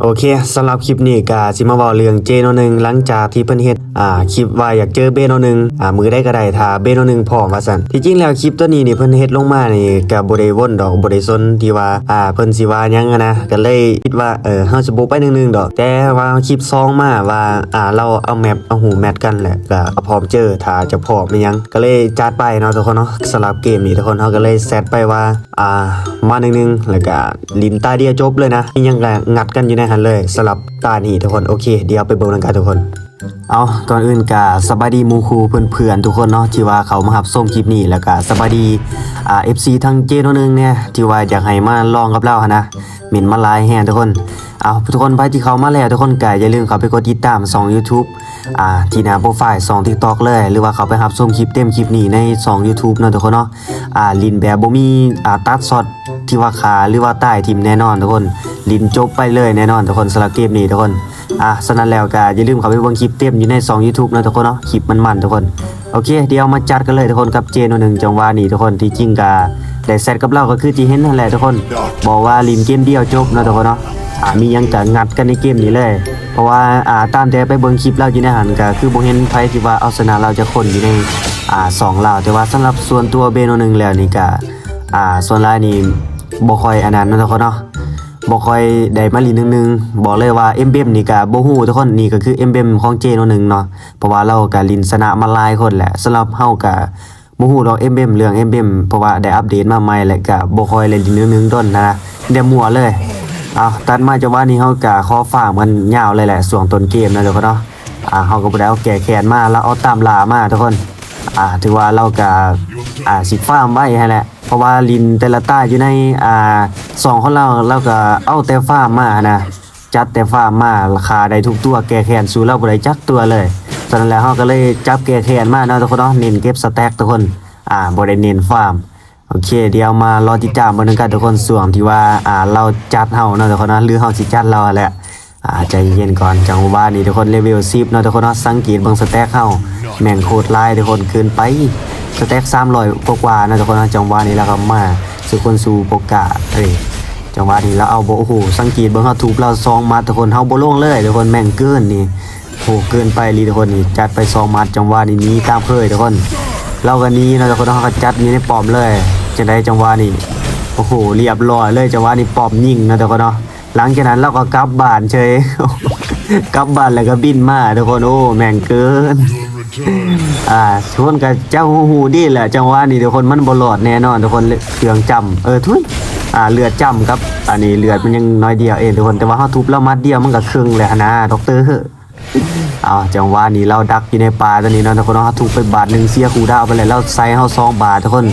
โอเคสำหรับคลิปนี้ก็สิมาเว้าเรื่องเจโนหนึ่งหลังจากที่เพิ่นเฮ็ดอ่าคลิปว่าอยากเจอเบโนหนึ่งอ่ามือได้ก็ได้ถ้าเบโนหนึ่งพร้อมว่าซั่นที่จริงแล้วคลิปตัวนี้นี่เพิ่นเฮ็ดลงมานี่ก็บ่ได้วนดอกบ่ได้สนที่ว่าอ่าเพิ่นสิว่าหยังนะก็เลยคิดว่าเออเฮาสิบ่ไปหนึ่งๆดอก แต่ว่าคลิปซองมาว่าอ่าเราเอาแมปเอาหูแมทกันแหละก็พร้อมเจอถ้าจะพร้อมหรือยังก็เลยจัดไปเนาะทุกคนเนาะสำหรับเกมนี้ทุกคนเฮาก็เลยเซตไปว่าอ่ามาหนึ่งๆแล้วก็ลินตาเดียวจบเลยนะยังก็งัดกันอยู่นหันเลยสำหรับตานี้ทุกคนโอเค เดี๋ยวไปเบิ่งกันทุกคน เอาก่อนอื่นกะสบายดีมูคูเพื่อนๆทุกคนเนาะที่ว่าเขามาหับส้มคลิปนี้แล้วก็สบายดีอ่า FC ทั้งเจนนึงเนี่ยที่ว่าอยากให้มาลองกับเราหนนะหมิ่นมาลายแฮงทุกคนเอาทุกคนไปที่เขามาแล้วทุกคนก็อย่าลืมเขาไปกดติดตาม2 YouTube อ่าที่หน้าโปรไฟล์2 TikTok เลย หรือว่าเขาไปหับส้มคลิปเต็มคลิปนี้ใน2 YouTube เนาะทุกคนเนาะอ่าลินแบบบ่มีอ่าตัดช็อต ที่ว่าขาหรือว่าใต้ทีมแน่นอนทุกคนลินจบไปเลยแน่นอนทุกคนสำหรับเกมนี้ทุกคนอะฉะนั้นแล้วก็อย่าลืมเข้าไปเบิ่งคลิปเต็มอยู่ใน2 YouTube นะทุกคนเนาะคลิปมันๆทุกคนโอเคเดี๋ยวมาจัดกันเลยทุกคนกับเจนหนึ่งจังหวะนี้ทุกคนที่จริงก็ได้เซตกับเราก็คือที่เห็นนั่นแหละทุกคน บอกว่าลินเกมเดียวจบนะทุกคนเนาะอ่ามียังก็งัดกันในเกมนี้เลย เพราะว่าอ่าตามแต่ไปเบิ่งคลิปเราอยู่ในหันก็คือบ่เห็นไผที่ว่าเอาชนะเราจะคนอยู่ในอ่าสองเราแต่ว่าสำหรับส่วนตัวเบโนหนึ่งแล้วนี่ก็อ่าส่วนหลายนี่ บ่ค่อยอันนั้นนะทุกคนเนาะบ่ค่อยได้มาลีนึงนึงบอกเลยว่าเอ็มเบมนี่ก็บ่ฮู้ทุกคนนี่ก็คือเอ็มเบมของเจนหนึ่งเนาะเพราะว่าเราก็ลินสนะมาหลายคนแหละสำหรับเฮาก็บ่ฮู้ดอกเอ็มเบมเรื่องเอ็มเบมเพราะว่าได้อัปเดตมาใหม่แล้วก็บ่ค่อยเล่นลินนึงนึงต้นนะเดี๋ยวมั่วเลยเอาตัดมาจังว่านี้เฮาก็ขอฝากมันยาวเลยแหละช่วงต้นเกมนะทุกคนเนาะอ่าเฮาก็บ่ได้เอาแก่แค้นมาแล้วเอาตามล่ามาทุกคนอ่าถือว่าเราก็อ่าสิฟาร์มไว้ให้แหละ ราะว่าลินแต่ละต้าอยู่ในอ่าสองของเราเราก็เอาแต่ฟ้ามานะจัดแต่ฟ้ามาราคาได้ทุกตัวแก้แค้นสู้เราบ่ได้จักตัวเลยฉะนั้นแล้วเฮาก็เลยจับแก้แค้นมาเนาะทุกคนเนาะเน้นเก็บสแต็กทุกคนอ่าบ่ได้เน้นฟาร์มโอเคเดี๋ยวมารอติดตามเบิ่งกันทุกคนส่วนที่ว่าอ่าเราจัดเฮาเนาะทุกคนเนาะหรือเฮาสิจัดเราแหละอ่าใจเย็นก่อนจังหวะนี้ทุกคนเลเวล10เนาะทุกคนเนาะสังเกตเบิ่งสแต็กเฮาแม่งโคตรหลายทุกคนเกินไป สแต็ก300กว่าๆนาะทุกคนนะจังหวะนี้แล้วก็มาสุคนสู่โปกาเอ้ยจังหวะนี้เราเอาบ่โอ้โหสังเกตเบิ่งเฮาถูกเราซองมาทุกคนเฮาบ่ลงเลยทุกคนแม่งเกินนี่โหเกินไปลีทุกคนนี่จัดไปซองมัดจังหวะนี้นี้ตามเคยทุกคนเราก็หนี้นะทุกคนเนาขาจัดอยู่ในปอมเลยจังได้จังหวะนี้โอ้โหเรียบร้อยเลยจังหวะนี้ปอมยิงนะทุกคนเนาะหลังจากนั้นเราก็กลับบ้านเฉยกลับบ้านแล้วก็บินมาทุกคนโอ้แม่งเกิน อ่าชวนก็เจ้าหูดีแหละจังหวะนี้ทุกคนมันบอลอดแน่นอนทุกคนเครื่องจำเออทุยอ่าเลือดจำครับ อันนี้เลือดมันยังน้อยเดียวเองทุกคนแต่ว่าเขาทุบแล้วมัดเดียวมันก็ครึ่งเลยนะดอกเตอร์เอาจังหวะนี้เราดักอยู่ในป่าตอนนี้เนาะทุกคนเขาะเราทุบไปบาทหนึ่งเสียคูดาวไปเลยแล้วใส่เขาซองบาททุกคน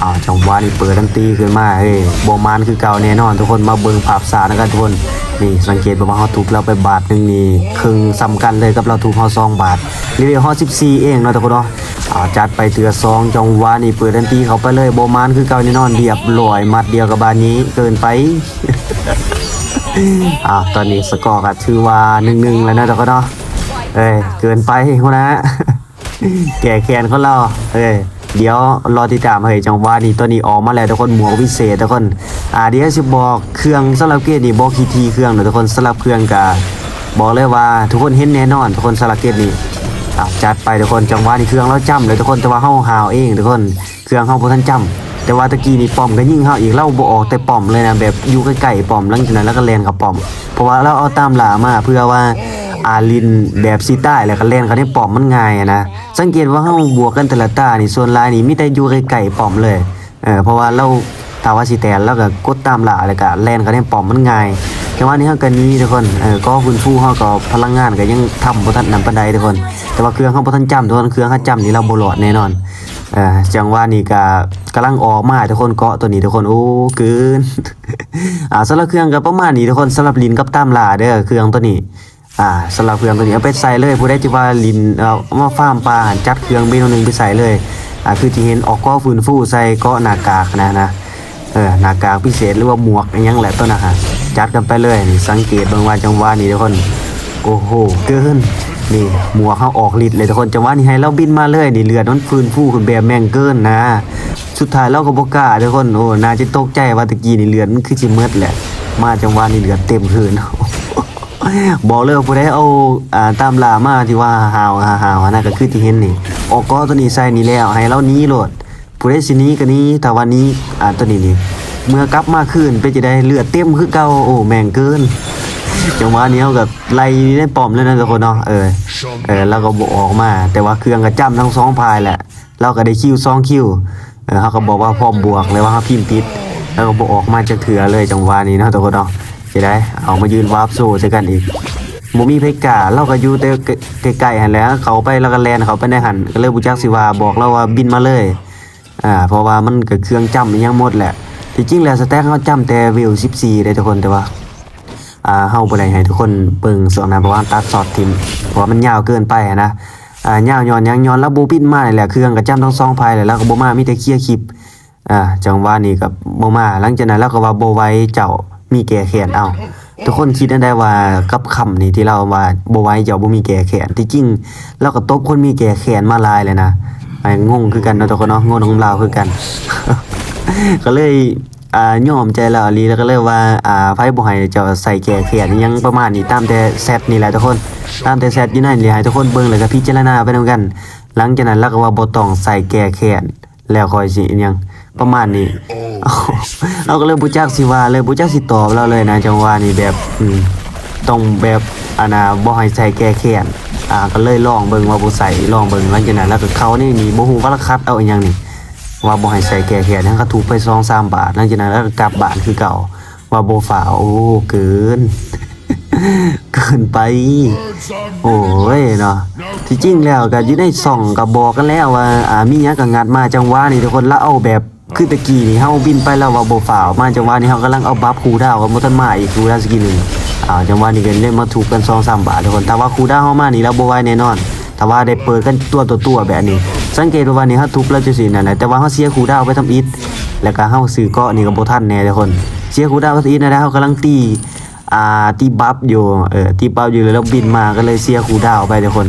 อ้าวจังหวะนี้เปิดดันตีขึ้นมาเฮ้ยบ่มานคือเก่าแน่นอน ทุกคนมาเบิ่งภาพสานะครับทุกคนนี่สังเกตบ่ว่าเฮาทุบเราไปบาทหนึ่งนี่ครึ่งสำคัญเลยกับเราทุบเฮาซองบาทรีวิวเฮา14เองเนาะทุกคนเนาะอ่าจัดไปเตือซองจังหวะนี้เปิดดันตีเขาไปเลยบ่มานคือเก่าแน่นอนเรียบร้อยมัดเดียวกับบานนี้เกินไปอ่าตอนนี้สกอร์ก็ถือว่าหนึ่งหนึ่งแล้วนะทุกคนเนาะเอ้ยเกินไปหัวหนะแก่แค้นเของเราเอ้ย เดี๋ยวรอติดตามเฮ้ยจังหวะนี้ตัวนี้ออกมาแล้วทุกคนหมวกพิเศษทุกคนอ่าเดี๋ยวสิบอกเครื่องสำหรับเกมนี้บอกคีทีเครื่องเนาะทุกคนสำหรับเครื่องกะบอกเลยว่าทุกคนเห็นแน่นอน ทุกคนสำหรับเกมนี้อ่าจัดไปทุกคนจังหวะนี้เครื่องเราจำเลยทุกคนแต่ว่าเฮาหาวเองทุกคนเครื่องเฮาบ่ทันจำแต่ว่าตะกี้นี่ป้อมก็ยิงเฮาอีกเราบ่ออกแต่ป้อมเลยนะแบบอยู่ใกล้ๆป้อมหลังจากนั้นแล้วก็แลนเข้าป้อม เพราะว่าเราเอาตามหลามาเพื่อว่า อาลินแบบซีใต้แล้วก็เล่นเขาได้ปอมมันง่ายอะนะสังเกตว่าเฮาบวกกันแต่ละตานี่ส่วนลายนี่มีแต่อยู่ไกลๆปอมเลยเออเพราะว่าเราถาว่าสิแตนแล้วก็กดตามหลาแล้วก็แล่นเขาได้ปอมมันง่ายแต่ว่านี่เฮาก็หนี้ทุกคนเออก็คุณฟูเฮาก็พลังงานก็ยังทำบ่ทันนำปานใดทุกคน แต่ว่าเครื่องเฮาบ่ทันจำทุกคนเครื่องเฮาจำนี่เราบ่รอดแน่นอนเออจังว่านี่ก็กำลังออกมาทุกคนเกาะตัวนี้ทุกคนโอ้เกินอ่าสำหรับเครื่องก็ประมาณนี้ทุกคนสำหรับลินกับตามหลาเด้อเครื่องตัวนี้ อ่าสำหรับเครื่องตัวนี้เอาไปใส่เลยผู้ใดที่ว่าลินเอามาฟาร์มปลาจัดเครื่องเมนูหนึ่งไปใส่เลยอ่าคือที่เห็นออกก้อฟื้นฟูใส่ก็หน้ากากนะนะเออหน้ากากพิเศษหรือว่าหมวกอหยังแหละตัวนะฮะจัดกันไปเลยนี่สังเกตบางว่าจังหวะนี้ทุกคนโอ้โหเกินนี่หมวกเขาออกฤทธิ์เลยทุกคนจังหวะนี้ให้เราบินมาเลยนี่เรือนั้นฟื้นฟูขึ้นแบบแมงเกินนะ สุดท้ายเราก็บ่กล้าทุกคนโอ้น่าจะตกใจว่าตะกี้นี่เลือดมันคือสิเมืดแหละมาจังหวะนี้เลือดเต็มพื้น บอกเลยว่าผู้ใดเอาอ่าตามลามาที่ว่าหาวหาวนนั้นก็คือที่เห็นนี่ออกก็ตัวนี้ใส่นี่แล้วให้เราหนี้โลดผู้ใดสินี้ก็นี้ถ้าวันนี้อ่าตัวนี้นี่เมื่อกลับมาคืนไปจะได้เลือดเต็มคือเก่าโอ้แม่งเกินจังหวะนี้เขาก็ไล่ได้ปอมเลยนะทุกคนเนาะเออเออแล้วก็บอกออกมา แต่ว่าเครื่องก็จ้ำทั้งสองพายแหละเราก็ได้คิวสองคิวเออเขาก็บอกว่าพร้อมบวกเลยว่าเขาพิมพ์ผิดแล้วก็บอกออกมาจากเถือเลยจังหวะนี้นะทุกคนเนาะ จะได้เอามายืนวาร์ปโซ่ใส่กันอีกโมมีเพกาเราก็อยู่แต่ไกลๆหันแหล้วเขาไปแล้วก็แลนเขาไปในหันก็เลยบุจักสิว่าบอกเราว่าบินมาเลยอ่าเพราะว่ามันก็เครื่องจำยังหมดแหละที่จริงแล้วสแต็กเขาจำแต่วิว14เลยทุกคนแต่ว่าอ่าเฮาบ่ได้ให้ทุกคนเบิ่งส่วนนั้นเพราะว่าตัดสอดทิมเพราะว่ามันยาวเกินไปนะอ่ายาวย้อนหยังย้อนแล้วบ่ปิดมานี่แหละเครื่องก็จำทั้งสองภายเลยแล้วก็บ่มามีแต่เคลียร์คลิปอ่าจังหวะนี้กับบ่มาหลังจากนั้นแล้วก็ว่าบ่ไว้เจ้า มีแก่แขนเอา ทุกคนคิดได้ว่ากับคำนี้ที่เราว่าบ่ไว้เจ้าบ่มีแก่แขนที่จริงเราก็ตบคนมีแก่แขนมาลายเลยนะไอ้งงคือกันเนาะทุกคนเนาะงงของเราคือกัน ก็เลยอ่ายอมใจแล้วอลีแล้วก็เลยว่าอ่าไผบ่ให้เจ้าใส่แก่แขนยังประมาณนี้ตามแต่แซตนี่แหละทุกคน ตามแต่แซตอยู่นั่นนี่ให้ทุกคนเบิ่งแล้วก็พิจารณาไปนํกัน หลังจากนั้นแล้วก็ว่าบ่ต้องใส่แก่แขนแล้วค่อยสิอิหยัง ประมาณนี้เอาเราก็เลยบ่จักสิว่าเลยบ่จักสิตอบเราเลยนะจังหวะนี้แบบอืมต้องแบบอันน่ะบ่ให้ใส่แก้แค้นอ่าก็เลยลองเบิ่งว่าบ่ใส่ลองเบิ่งหลังจากนั้นแล้วก็เขานี่นี่บ่ฮู้ว่าละคัดเอาอีหยังนี่ว่าบ่ให้ใส่แก้แค้นทั้งก็ถูกไป2-3บาทหลังจากนั้นแล้วก็กลับบ้านคือเก่าว่าบ่ฝาวโอ้เกิน เกินไป โอ้ยเนาะที่จริงแล้วก็อยู่ในส่องก็บอกกันแล้วว่า อ่ามีหยังก็งัดมาจังหวะนี้ทุกคนแล้วเอาแบบ คือตะกี้นี่เฮาบินไปแล้วว่าบ่ฝ่าวมาจังหวะนี้เฮากำลังเอาบัฟคูดาวกับบ่ทันมาอีกคูดาวน์สกินหนึงอ่าจังหวะนี้ก็ได้มาถูกกัน2-3บาททุกคนแต่ว่าคูดาวเฮามานี่เราบ่ไหวแน่นอนถ้าว่าได้เปิดกันตัวต่อตัวแบบนี้ สังเกตว่านนี้เฮาทุบแล้วจังซี่นั่นแหละแต่ว่าเฮาเสียคูดาวไปทำอิฐแล้วก็เฮาซื้อเกาะนี่ก็บ่ทันแน่ทุกคน เสียคูดาวไปทำอิฐนะเฮากำลังตีอ่าตีบัฟอยู่เออตีบัฟอยู่แล้วบินมาก็เลยเสียคูดาวไปทุกคน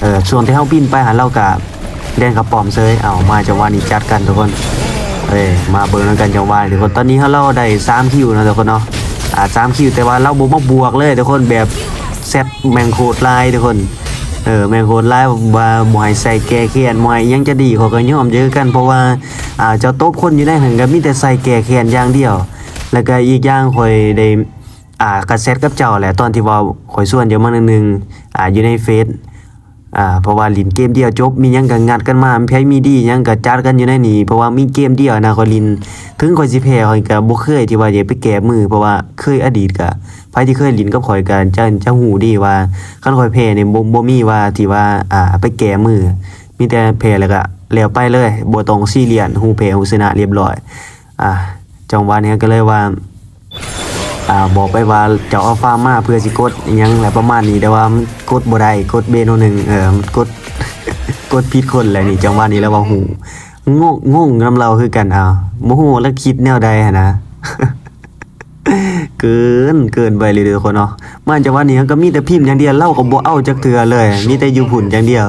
เออส่วนที่เฮาบินไปหาเรากับแดนกับปอมเซยเอามาจังหวะนี้จัดกันทุกคน เอ้มาเบิ่งนำกันจังหวะทุกคนตอนนี้เฮาเราได้3คิวนะทุกคนเนาะอ่า3คิวแต่ว่าเราบ่มาบวกเลยทุกคนแบบเซตแมงโคตรลายทุกคนเออแมงโคตรลายว่าบ่ให้ใส่แก้แค้นบ่ให้หยังจะดีเขาก็ยอมเยอะกันเพราะว่าอ่าเจ้าโต๊บคนอยู่ในหันก็มีแต่ใส่แก้แค้นอย่างเดียว แล้วก็อีกอย่างข่อยได้อ่ากระเซ็ตกับเจ้าแหละตอนที่ว่าข่อยส่วนเดียวมานึงๆอ่าอยู่ในเฟซ อ่าเพราะว่าลินเกมเดียวจบมียังก็งัดกันมามีไผมีดียังก็จัดกันอยู่ในนี้เพราะว่ามีเกมเดียวนะข่อยลิน ถึงข่อยสิแพ้ข่อยก็บ่เคยที่ว่าจะไปแก้มือเพราะว่าเคยอดีตก็ไผที่เคยลินกับข่อยก็จะจะฮู้ดีว่าคันข่อยแพ้นี่บ่บ่มีว่าที่ว่าอ่าไปแก้มือ มีแต่แพ้แล้วก็แล้วไปเลยบ่ต้องซีเรียสฮู้แพ้ฮู้ชนะเรียบร้อยอ่าจังหวะนี้ก็เลยว่า อ่าบอกไปว่าจะเอาฟาร์มมาเพื่อสิกดอิหยังแหละประมาณนี้แต่ว่ามันกดบ่ได้กดเบโนหนึ่งเออมันกด กดผิดคนแหละนี่จังหวะนี้แล้วว่าหูงงงงนํเราคือกันอ่าบ่ฮู้แล้วคิดแนวใดหั่นนะ เกินเกินไปเลยเด้อคนเนาะมันจังหวะนี้ก็มีแต่พิมพ์อย่างเดียวเล่าก็บ่เอาจักเทื่อเลย มีแต่อยู่พุ่นอย่างเดียว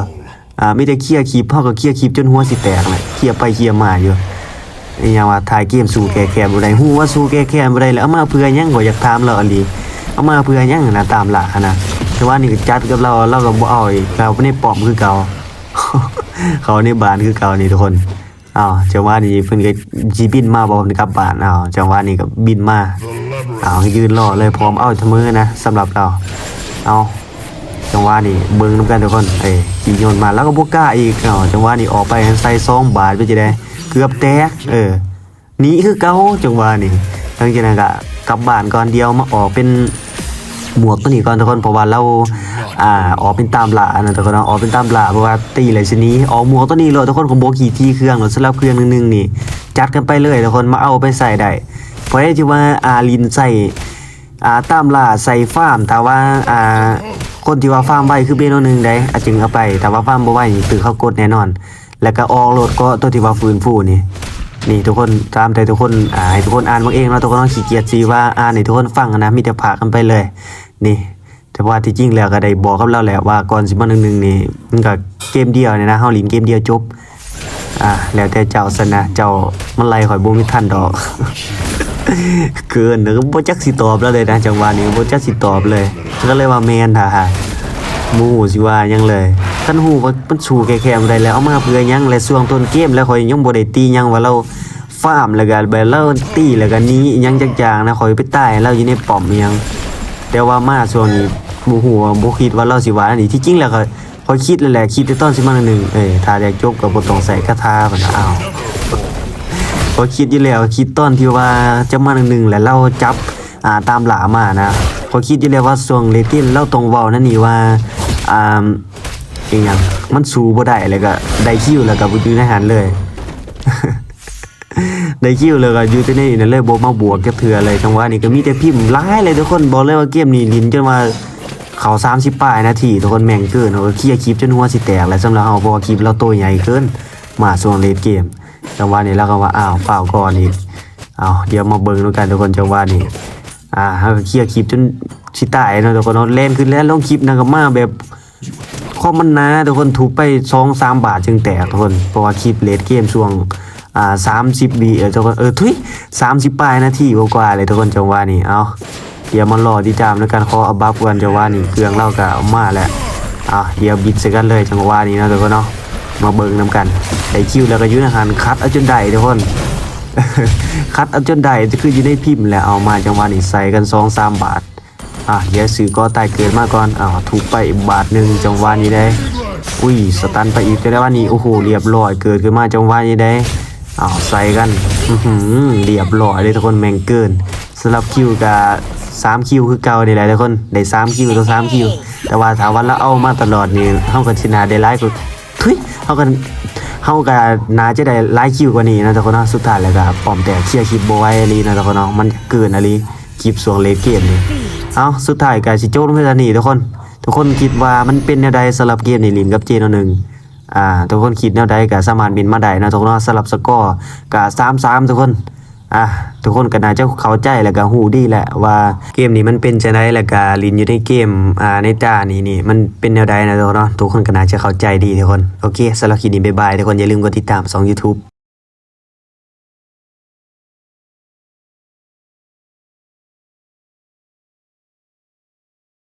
อ่ามีแต่เคลียร์คลิปเฮาก็เคลียร์คลิปจนหัวสิแตกเลยเคลียร์ไปเคลียร์มาอยู่ อหยังว่าถ่ายเกมสู่แก่แค้นบ่ได้ฮู้ว่าสู่แก่แค้นบ่ได้แล้วเอามาเพื่อหยังก็อยากถามเราอันนี้เอามาเพื่อหยังนะตามหลักอะนะแต่ว่านี่ก็จัดกับเราเราก็บ่เอาอีกเราบ่ได้ปลอมคือเก่าเขาในบ้านคือเก่านี่ทุกคนอ้าวจังหวะนี้เพิ่นก็สิบินมาบ่กลับบ้านอ้าวจังหวะนี้ก็บินมาอ้าวยืนรอเลยพร้อมเอาเสมอนะสำหรับเราเอาจังหวะนี้เบิ่งนํกันทุกคนเอ้ยขี่โยนมาแล้วก็บ่กล้าอีกอ้าวจังหวะนี้ออกไปใส่ซองบาทไปจิได้ เกือบแตก เออหนีคือเก่าจังหวะนี่หลังจนั้นก็กลับบ้านก่อนเดียวมาออกเป็นหมวกตัวนี้ก่อนทุกคนเพราะว่าเราอ่าออกเป็นตามหลานะทุกคนเนออกเป็นตามหลาเพราะว่าตีเลยชนี้ออกหมวกตัวนี้เลยทุกคนของโบขี่ที่เครื่องหรือสำหรับเครื่องนึงๆนี่จัดกันไปเลยทุกคนมาเอาไปใส่ได้เพราะที่ว่าอาลินใส่อ่าตามล่าใส่ฟาร์มแต่ว่าอ่าคนที่ว่าฟาร์มไว้คือเบโนหนึงได้อาจึงเอาไป แต่ว่าฟาร์มบ่ไว้นี่ตือเขากดแน่นอน แล้วก็ออกโหลดก็ตัวที่ว่าฟื้นฟูนี่นี่ทุกคนตามใจทุกคนอ่าให้ทุกคนอ่านมาเองแล้วทุกคนต้องขี้เกียจซีว่าอ่านให้ทุกคนฟังนะมีแต่พากันไปเลย นี่ แต่ว่าที่จริงแล้วก็ได้บอกกับเราแหละว่าก่อนสิมาหนึ่งหนึ่งนี่มันก็เกมเดียวเนี่ยนะเฮาลินเกมเดียวจบอ่าแล้วแต่เจ้าซะนะเจ้ามันไล่ข่อยบ่มีทันดอกเกินแล้วก็บ่จักสิตอบแล้วเลยนะจังหวะนี้บ่จักสิตอบเลย ก็เลยว่าแมนท่ามูสิว่ายังเลย ท่านฮู้ว่ามันสูแค่ๆได้แล้วเอามาเพื่อยังและช่วงต้นเกมแล้วข่อยยังบ่ได้ตียังว่าเราฟาร์มแล้วก็แบบเราตีแล้วก็หนี้ยังจางๆนะข่อยไปตายเราอยู่ในป้อมยังแต่ว่ามาช่วงนี้บ่ฮู้ว่าบ่คิดว่าเราสิว่าอันนี้ที่จริงแล้วก็ข่อยคิดแล้วแหละคิดแต่ตอนสิมาหนึ่งเอ้ยถ้าอยากจบก็บ่ต้องใส่คาถาพุ่นนะอ้าวพอคิดอยู่แล้วคิดตอนที่ว่าจะมาหนึ่งแล้วเราจับอ่าตามหลามานะพอคิดอยู่แล้วว่าส่วงเลตินเราตรงเว้านั่นนี่ว่าอ่า อีหยังมันสู้บ่ได้แล้วก็ได้คิวแล้วก็บ่อยู่ในหันเลย ได้คิวเลยก็อยู่ที่นี่นั่นเลยบ่มาบวกกับเถื่อเลยจังหวะนี้ก็มีแต่พิมพ์หลายเลยทุกคนบอกเลยว่าเกมนี้ลินจนว่าเขา30ปลายนาทีทุกคนแม่งเกินเออเคลียร์คลิปจนหัวสิแตกแล้วสำหรับเฮาเพราะว่าคลิปเราตัวใหญ่เกินมาช่วงเลทเกมจังหวะนี้เราก็ว่าอ้าวเปล่าก่อนอีกอ้าวเดี๋ยวมาเบิ่งด้วยกันทุกคนจังหวะนี้อ่าเฮาเคลียร์คลิปจนสิตายเนาะทุกคนเนาะเล่นขึ้นแล้วลงคลิปนั่นก็มาแบบ ข้อมันนาทุกคนถูกไป2 3บาทจึงแตกทุกคนเพราะว่าคลิปเลทเกมช่วงอ่า30บีเออทุกคนเออทุย30ปลายนาทีกว่าๆเลยทุกคนจังหวะนี้เอาเดี๋ยวมารอที่จามในการขออับัฟกันจังหวะนี้เครื่องเราก็เอามาแล้วอะเดี๋ยวบิดใส่กันเลยจังหวะนี้นะทุกคนเนาะมาเบิ่งนำกันได้คิวแล้วก็ยืนอาหารคัดเอาจนได้ทุกคนคัดเอาจนได้จะคืออยู่ในพิมพ์แหละเอามาจังหวะนี้ใส่กันสองสามบาท อะเยวซื้อก็ตายเกินมาก่อนอ้าถูกไปบาทหนึ่งจังหวะนี้ได้อุ้ยสตันไปอีกจังหวะนี้โอ้โหเรียบร้อยเกิดขึ้นมาจังหวะนี้ได้อ้าวใส่กันอืเรียบร้อยเลยทุกคนแม่งเกินสำหรับคิวกับสามคิวคือเก่าได้หละทุกคนได้สามคิวต่อสามคิวแต่ว่าถามว่าเราเอามาตลอดนี่เฮาก็ชนะได้หลายกว่าทุยเฮาก็เฮาก็น่าจะได้หลายคิวกว่านี้นะทุกคนนาะสุดท้ายแล้วก็ป้อมแตกเคลียร์คลิปบ่ไหวอีหลีนะทุกคนเนาะมันเกินอีหลี คลิปสวงเลเกมนี่เอาสุดท้ายก็สิโจลงไปซะนี่ทุกคน ทุกคนคิดว่ามันเป็นแนวใดสำหรับเกมนี่ลินกับเจนหนึ่งอ่าทุกคนคิดแนวใดก็สามารถบินมาได้นะทุกคนสำหรับสกอร์ก็3-3ทุกคนอะทุกคนก็น่าจะเข้าใจแล้วก็ฮู้ดีแหละว่าเกมนี้มันเป็นจังได้แล้วก็ลินอยู่ในเกมอ่าในตานี่นี่มันเป็นแนวใดนะทุกคนเนาะทุกคนก็น่าจะเข้าใจดีทุกคนโอเคสำหรับคลิปนี้บ๊ายบายทุกคนอย่าลืมกดติดตาม2 YouTube